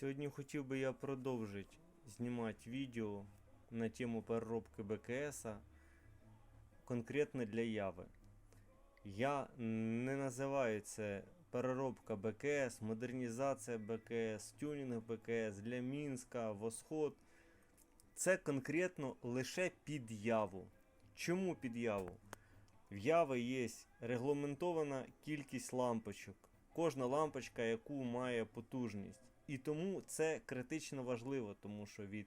Сьогодні хотів би я продовжити знімати відео на тему переробки БКС конкретно для Яви. Я не називаю це переробка БКС, модернізація БКС, тюнінг БКС для Мінська, Восход. Це конкретно лише під Яву. Чому під Яву? В Яви є регламентована кількість лампочок. Кожна лампочка, яку має потужність. І тому це критично важливо, тому що від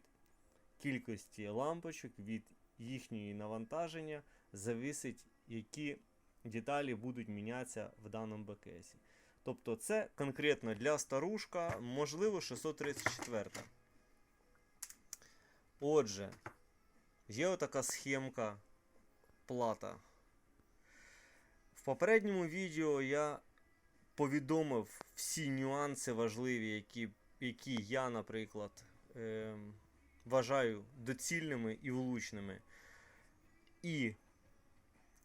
кількості лампочок, від їхньої навантаження зависить, які деталі будуть мінятися в даному БКСі. Тобто це конкретно для старушка, можливо, 634. Отже, є отака схемка плата. В попередньому відео я повідомив всі нюанси важливі, які, які я, наприклад, е, вважаю доцільними і влучними. І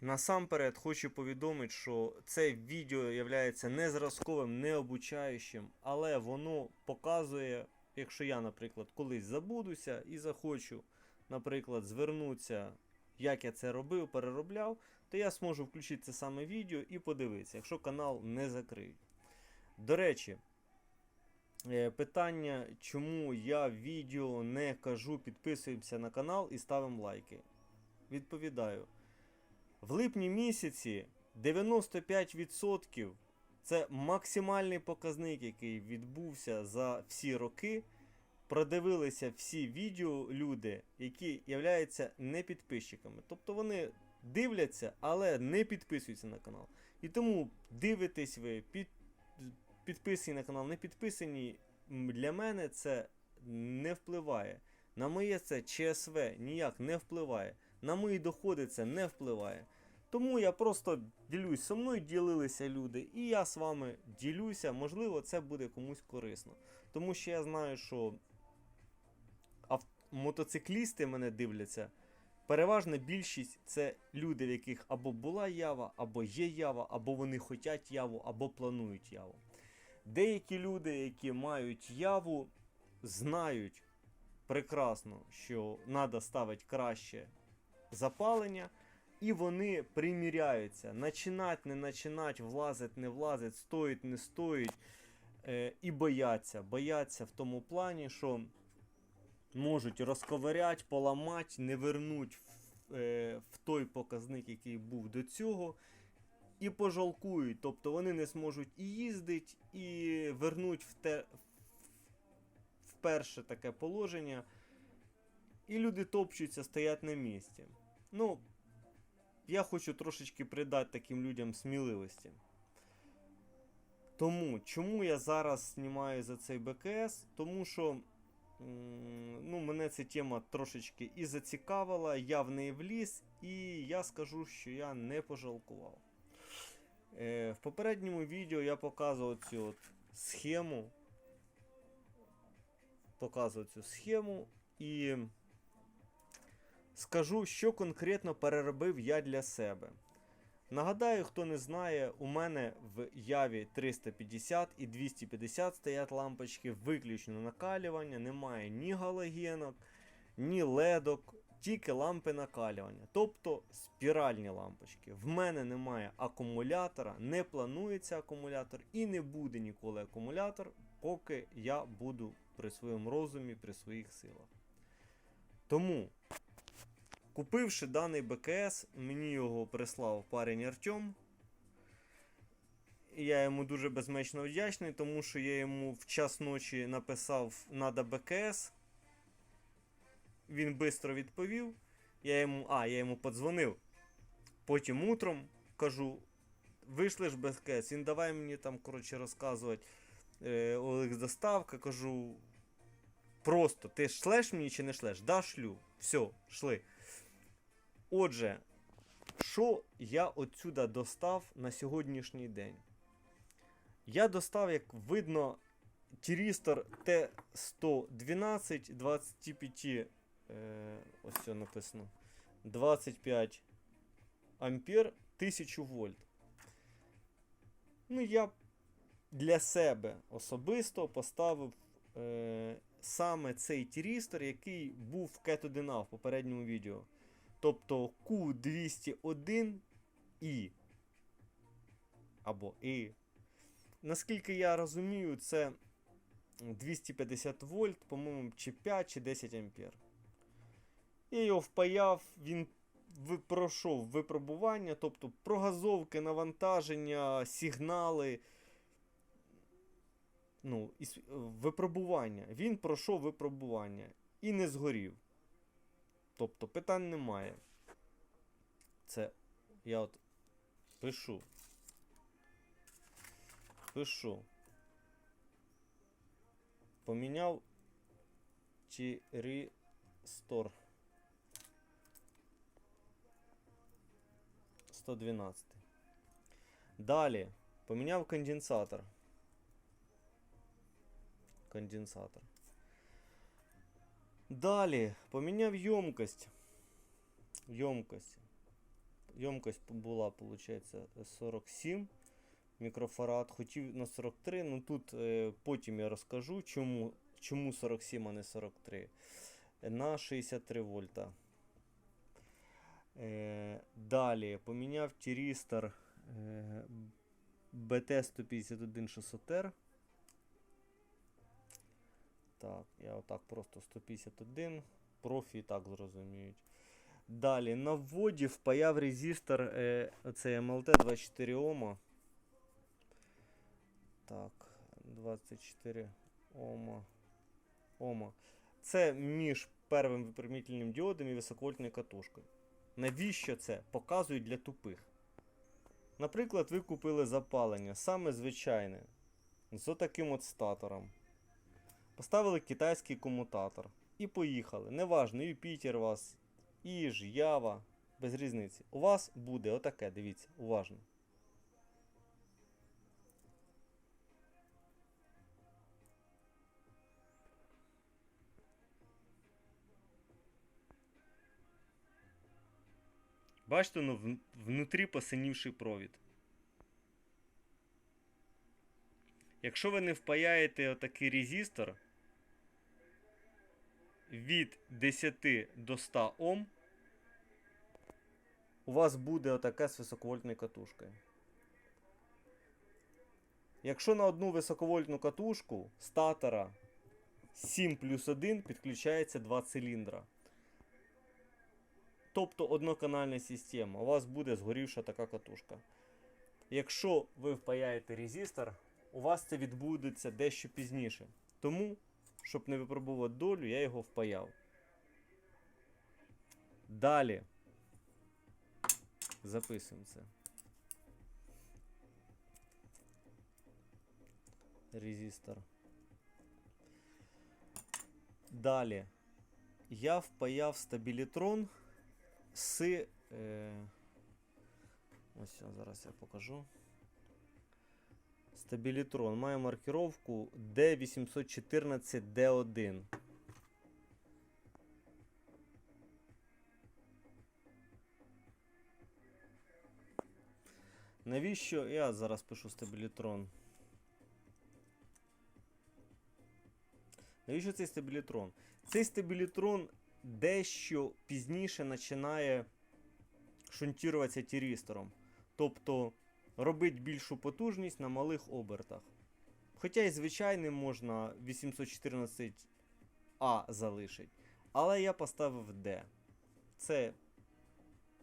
насамперед хочу повідомити, що це відео є не зразковим, не обучаючим, але воно показує, якщо я, наприклад, колись забудуся і захочу, наприклад, звернутися, як я це робив, переробляв, то я зможу включити це саме відео і подивитися, якщо канал не закриють. До речі, е, питання, чому я відео не кажу, підписуємося на канал і ставимо лайки. Відповідаю. В липні місяці 95% це максимальний показник, який відбувся за всі роки. Продивилися всі відео люди, які являються не підписчиками. Тобто вони дивляться, але не підписуються на канал. І тому дивитесь ви, під, підписані на канал, не підписані. Для мене це не впливає. На моє це ЧСВ ніяк не впливає. На мої доходи це не впливає. Тому я просто ділюсь со мною ділилися люди, і я з вами ділюся. Можливо, це буде комусь корисно. Тому що я знаю, що мотоциклісти мене дивляться. Переважна більшість це люди, в яких або була ява, або є ява, або вони хочуть яву, або планують яву. Деякі люди, які мають яву, знають прекрасно, що треба ставити краще запалення, і вони приміряються. Начинать, не начинать, влазить, не влазить, стоїть, не стоїть. Е, і бояться. Бояться в тому плані, що можуть розковирять, поламати, не вернуть в, е, в той показник, який був до цього. І пожалкують, тобто вони не зможуть і їздити, і вернуть в те в перше таке положення. І люди топчуться, стоять на місці. Ну, я хочу трошечки придати таким людям сміливості. Тому, чому я зараз знімаю за цей БКС? Тому що ну, мене ця тема трошечки і зацікавила, я в неї вліз, і я скажу, що я не пожалкував. Е, в попередньому відео я показував цю от схему. Показував цю схему і скажу, що конкретно переробив я для себе. Нагадаю, хто не знає, у мене в Яві 350 і 250 стоять лампочки, виключно накалювання, немає ні галогенок, ні ледок, тільки лампи накалювання, тобто спіральні лампочки. В мене немає акумулятора, не планується акумулятор і не буде ніколи акумулятор, поки я буду при своєму розумі, при своїх силах. Тому Купивши даний БКС, мені його прислав парень Артем. Я йому дуже безмечно вдячний, тому що я йому в час ночі написав надо БКС. Він швидко відповів. Я йому, а, я йому подзвонив. Потім утром кажу: вийшли ж БКС, він давай мені там, коротше, розказувати е, Олекс доставка. Кажу. Просто ти шлеш мені чи не шлеш? Да, шлю. Все, шли. Отже, що я отсюда достав на сьогоднішній день? Я достав, як видно, тірістор Т112 25, е, ось це написано, 25 ампер 1000 вольт. Ну, я для себе особисто поставив е, саме цей тірістор, який був в Cat1A в попередньому відео. Тобто Q201i. Або I. Наскільки я розумію, це 250 вольт, по-моєму, чи 5, чи 10 ампер. Я його впаяв, він пройшов випробування, тобто прогазовки, навантаження, сигнали. Ну, і випробування. Він пройшов випробування і не згорів. Тобто питань немає. Це я от пишу. Пишу. Поміняв чи рестор. 112. Далі. Поміняв конденсатор. Конденсатор. Далі. Поміняв ємкость. Ємкость. Ємкость була, виходить, 47 мікрофарад. Хотів на 43, ну тут е, потім я розкажу, чому, чому 47, а не 43. На 63 вольта. Е, далі поміняв тірістор е, BT-151-600R. Так, я отак просто 151. Профі і так зрозуміють. Далі на вводі впаяв резистор е, оцей MLT 24 Ома. Так, 24 Ома. Ома. Це між первим випрямительним діодом і високовольтною катушкою. Навіщо це? Показують для тупих. Наприклад, ви купили запалення, саме звичайне, з отаким от статором. Поставили китайський комутатор і поїхали. Неважно, Юпітер у вас, Іж, Ява, без різниці. У вас буде отаке, дивіться, уважно. Бачите, ну, внутрі посинівший провід. Якщо ви не впаяєте отакий резистор від 10 до 100 Ом, у вас буде отаке з високовольтною катушкою. Якщо на одну високовольтну катушку статора 7 плюс 1 підключається 2 циліндра. Тобто одноканальна система, у вас буде згорівша така катушка. Якщо ви впаяєте резистор, у вас це відбудеться дещо пізніше. Тому, щоб не випробувати долю, я його впаяв. Далі. Записуємо це. Резистор. Далі. Я впаяв стабілітрон з. Е, ось зараз я покажу. Стабілітрон має маркировку D814D1. Навіщо? Я зараз пишу стабілітрон. Навіщо цей стабілітрон? Цей стабілітрон дещо пізніше починає шунтіруватися тірістором. Тобто робить більшу потужність на малих обертах. Хоча і звичайним можна 814А залишити. Але я поставив D. Це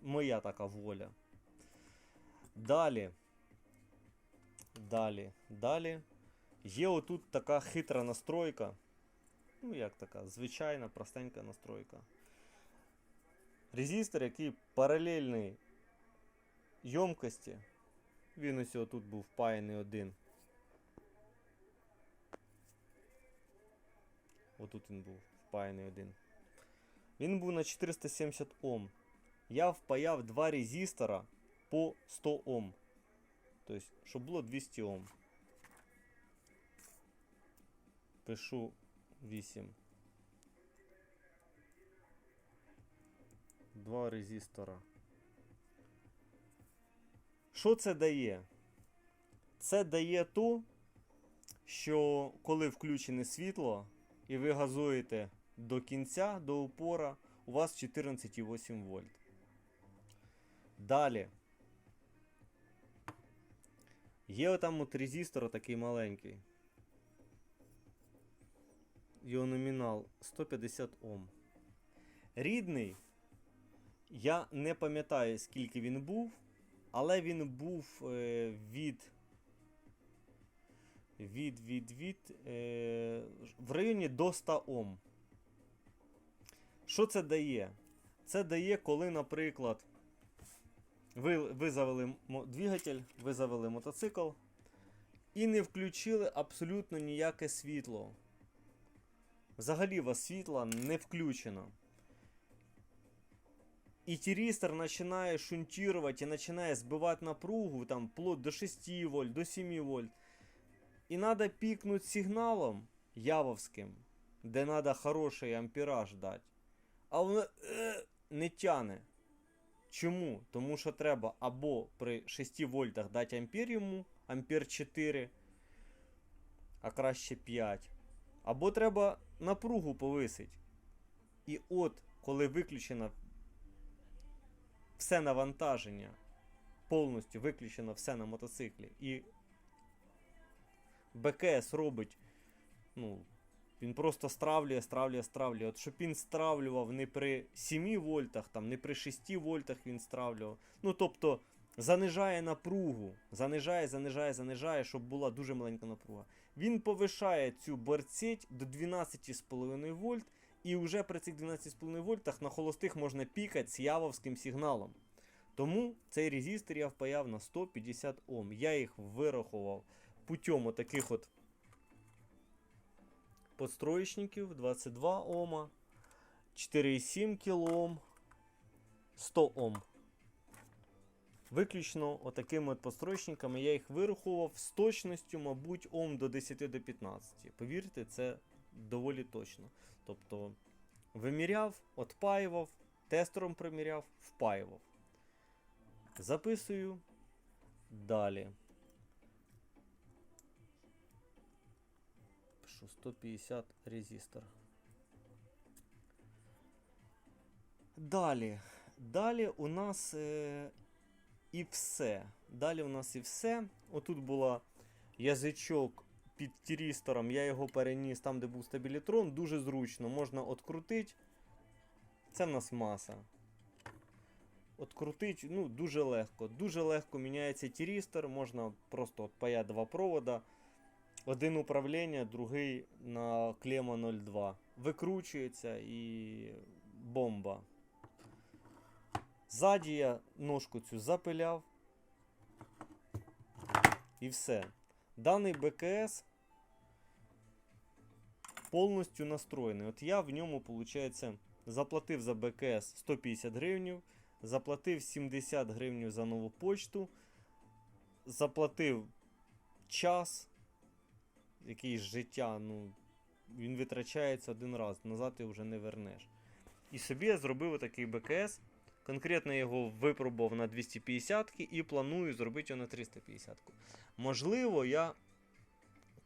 моя така воля. Далі. Далі. Далі. Є отут така хитра настройка. Ну, як така, звичайна, простенька настройка. Резистор, який паралельний ємкості. Він ось тут був впаяний один. Отут він був впаяний один. Він був на 470 Ом. Я впаяв два резистора по 100 Ом. Тобто, щоб було 200 Ом. Пишу 8. Два резистора. Що це дає? Це дає то, що коли включене світло і ви газуєте до кінця, до упора, у вас 14,8 вольт. Далі. Є отам от резистор такий маленький. Його номінал 150 Ом. Рідний. Я не пам'ятаю, скільки він був, але він був е, від. Від, від, від. Е, в районі до 100 Ом. Що це дає? Це дає, коли, наприклад, ви, ви завели двигатель, ви завели мотоцикл і не включили абсолютно ніяке світло. Взагалі у вас світла не включено. І тірістер починає шунтувати і починає збивати напругу там вплоть до 6 вольт, до 7 вольт. І треба пікнути сигналом явовським, де треба хороший ампераж дати. А воно е, не тяне. Чому? Тому що треба або при 6 вольтах дати ампер йому, ампер 4, а краще 5. Або треба напругу повисити. І от, коли виключено все навантаження, повністю виключено все на мотоциклі, і БКС робить, ну, він просто стравлює, стравлює, стравлює. От щоб він стравлював не при 7 вольтах, там, не при 6 вольтах він стравлював. Ну, тобто, занижає напругу, занижає, занижає, занижає, щоб була дуже маленька напруга. Він повишає цю борцеть до 12,5 вольт, і вже при цих 12,5 вольтах на холостих можна пікати з явовським сигналом. Тому цей резистор я впаяв на 150 Ом. Я їх вирахував путем таких от подстроечників 22 Ома, 4,7 кОм, 100 Ом. Виключно отакими от постройчниками я їх вирахував з точністю, мабуть, Ом до 10 до 15. Повірте, це доволі точно. Тобто виміряв, отпаював, тестером приміряв, впаював. Записую далі. Пишу 150 резистор. Далі. Далі у нас е, і все. Далі у нас і все. Отут була язичок під тірістором, я його переніс там, де був стабілітрон. Дуже зручно. Можна открутити. Це в нас маса. Открутить, ну, дуже легко. Дуже легко міняється тірістор. Можна просто от паяти два провода. Один управління, другий на клема 02. Викручується і бомба. Ззаді я ножку цю запиляв. І все. Даний БКС повністю настроєний. От я в ньому, виходить, заплатив за БКС 150 гривень, заплатив 70 гривень за нову почту, заплатив час, якийсь життя, ну, він витрачається один раз, назад ти вже не вернеш. І собі я зробив такий БКС. Конкретно я його випробував на 250 і планую зробити його на 350. Можливо, я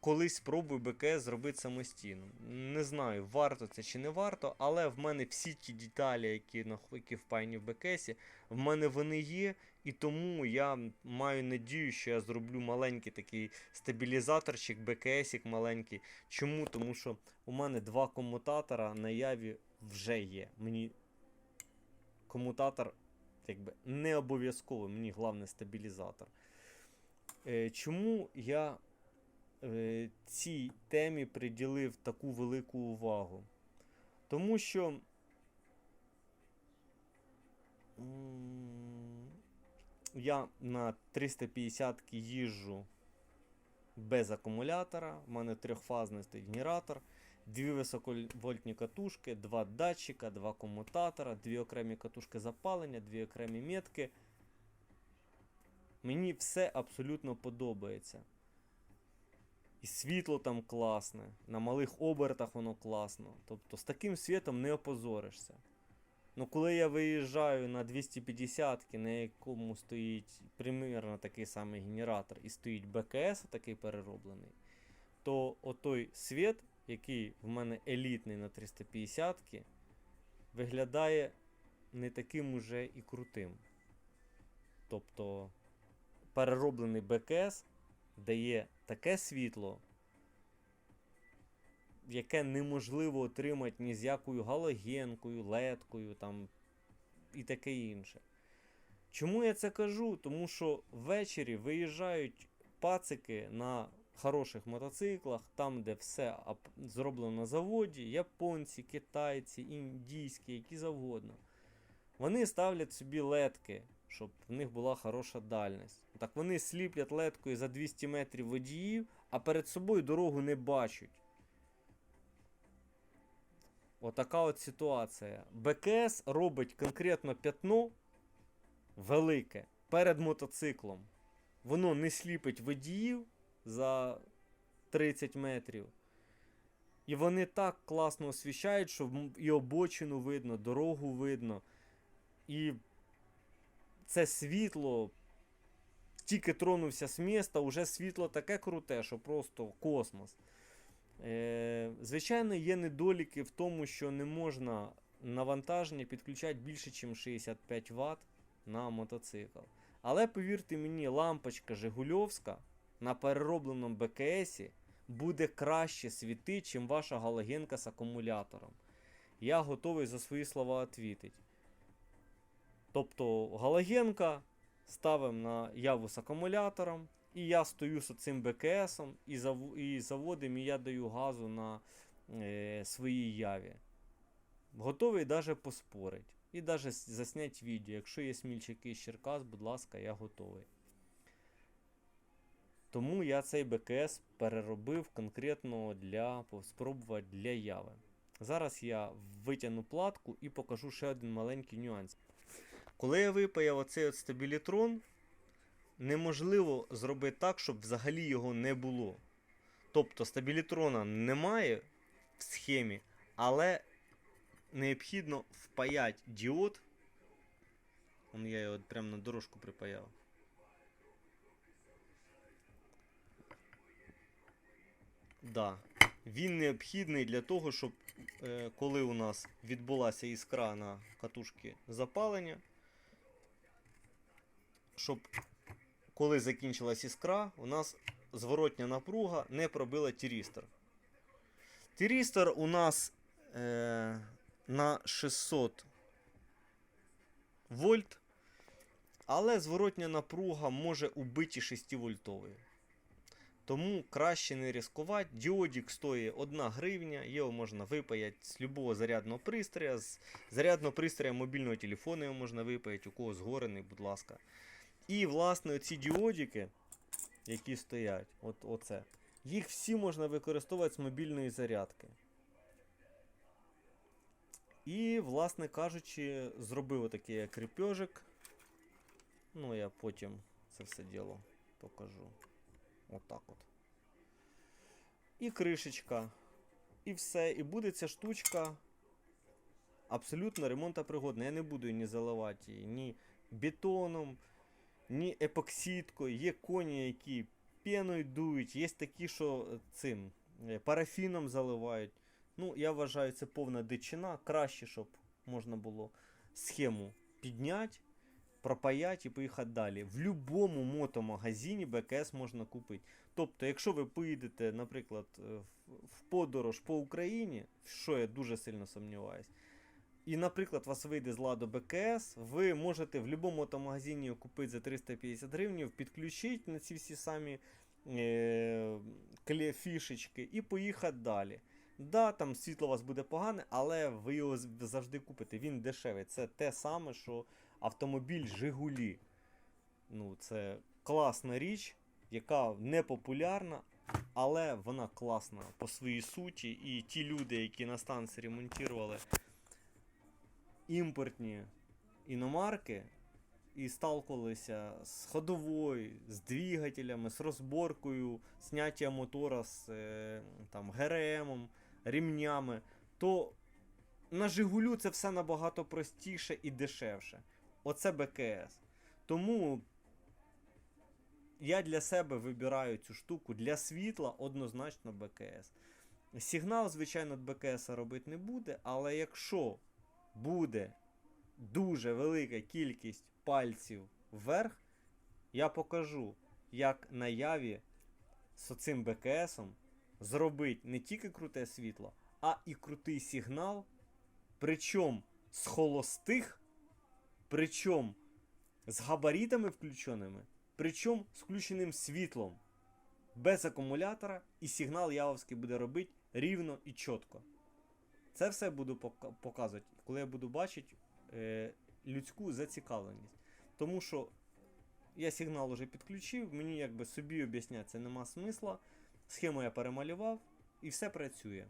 колись спробую БКС зробити самостійно. Не знаю, варто це чи не варто, але в мене всі ті деталі, які, які впаяні в БКСі, в мене вони є, і тому я маю надію, що я зроблю маленький такий стабілізаторчик, БКСик маленький. Чому? Тому що у мене два комутатора на яві вже є. Мені комутатор якби не обов'язково, мені головне стабілізатор. Е, чому я е, цій темі приділив таку велику увагу? Тому що я на 350 їжджу без акумулятора, в мене трьохфазний генератор, дві високовольтні катушки, два датчика, два комутатора, дві окремі катушки запалення, дві окремі метки. Мені все абсолютно подобається. І світло там класне, на малих обертах воно класно. Тобто з таким світом не опозоришся. Ну, коли я виїжджаю на 250, на якому стоїть примірно такий самий генератор, і стоїть БКС такий перероблений, то отой світ, який в мене елітний на 350-ки, виглядає не таким уже і крутим. Тобто перероблений БКС дає таке світло, яке неможливо отримати ні з якою галогенкою, ледкою там, і таке інше. Чому я це кажу? Тому що ввечері виїжджають пацики на хороших мотоциклах, там, де все зроблено на заводі, японці, китайці, індійські, які завгодно. Вони ставлять собі ледки, щоб в них була хороша дальність. Так вони сліплять ледкою за 200 метрів водіїв, а перед собою дорогу не бачать. Отака от ситуація. БКС робить конкретно п'ятно велике перед мотоциклом. Воно не сліпить водіїв за 30 метрів. І вони так класно освіщають, що і обочину видно, дорогу видно. І це світло тільки тронувся з міста, уже світло таке круте, що просто космос. Е, звичайно, є недоліки в тому, що не можна навантаження підключати більше, ніж 65 Вт на мотоцикл. Але повірте мені, лампочка Жигульовська на переробленому БКС буде краще світити, чим ваша галогенка з акумулятором. Я готовий за свої слова відповідати. Тобто галогенка ставимо на яву з акумулятором, і я стою з цим БКСом і, зав... і заводим, і я даю газу на е, своїй яві. Готовий навіть поспорити. І навіть засняти відео. Якщо є смільчаки з Черкас, будь ласка, я готовий. Тому я цей БКС переробив конкретно для спробувати для яви. Зараз я витягну платку і покажу ще один маленький нюанс. Коли я випаяв оцей от стабілітрон, неможливо зробити так, щоб взагалі його не було. Тобто стабілітрона немає в схемі, але необхідно впаяти діод. Вон я його прямо на дорожку припаяв. Да. Він необхідний для того, щоб е, коли у нас відбулася іскра на катушці запалення, щоб коли закінчилась іскра, у нас зворотня напруга не пробила тірістор. Тірістор у нас е, на 600 вольт, але зворотня напруга може убити 6 вольтовою. Тому краще не ризикувати. Діодік стоїть 1 гривня, його можна випаяти з любого зарядного пристрою. З зарядного пристрою мобільного телефону його можна випаяти, у кого згорений, будь ласка. І, власне, ці діодики, які стоять, от, оце, їх всі можна використовувати з мобільної зарядки. І, власне кажучи, зробив отакий я кріпежик. Ну, я потім це все діло покажу. Отак от. І кришечка. І все. І буде ця штучка абсолютно ремонтопригодна. Я не буду її ні заливати її ні бетоном, ні епоксидкою. Є коні, які пеною дують, є такі, що цим е, парафіном заливають. Ну, я вважаю, це повна дичина. Краще, щоб можна було схему підняти, пропаяти і поїхати далі. В будь-якому мотомагазині БКС можна купити. Тобто, якщо ви поїдете, наприклад, е, в- подорож по Україні, що я дуже сильно сумніваюсь, і, наприклад, вас вийде з ладу БКС, ви можете в будь-якому мотомагазині купити за 350 гривень, підключити на ці всі самі е, фішечки і поїхати далі. Да, там світло у вас буде погане, але ви його завжди купите. Він дешевий. Це те саме, що автомобіль Жигулі. Ну, це класна річ, яка не популярна, але вона класна по своїй суті. І ті люди, які на станції ремонтували імпортні іномарки і сталкувалися з ходовою, з двигателями, з розборкою, зняття мотора з е, там, ГРМом, рівнями, то на Жигулю це все набагато простіше і дешевше. Оце БКС. Тому я для себе вибираю цю штуку для світла однозначно БКС. Сигнал, звичайно, БКС робити не буде, але якщо буде дуже велика кількість пальців вверх, я покажу, як на яві з цим БКСом зробити не тільки круте світло, а і крутий сигнал, причому з холостих, причому з габаритами включеними, причому з включеним світлом, без акумулятора, і сигнал явовський буде робити рівно і чітко. Це все буду показувати, коли я буду бачити е, людську зацікавленість. Тому що я сигнал уже підключив, мені якби собі об'ясняти це нема смисла. Схему я перемалював і все працює.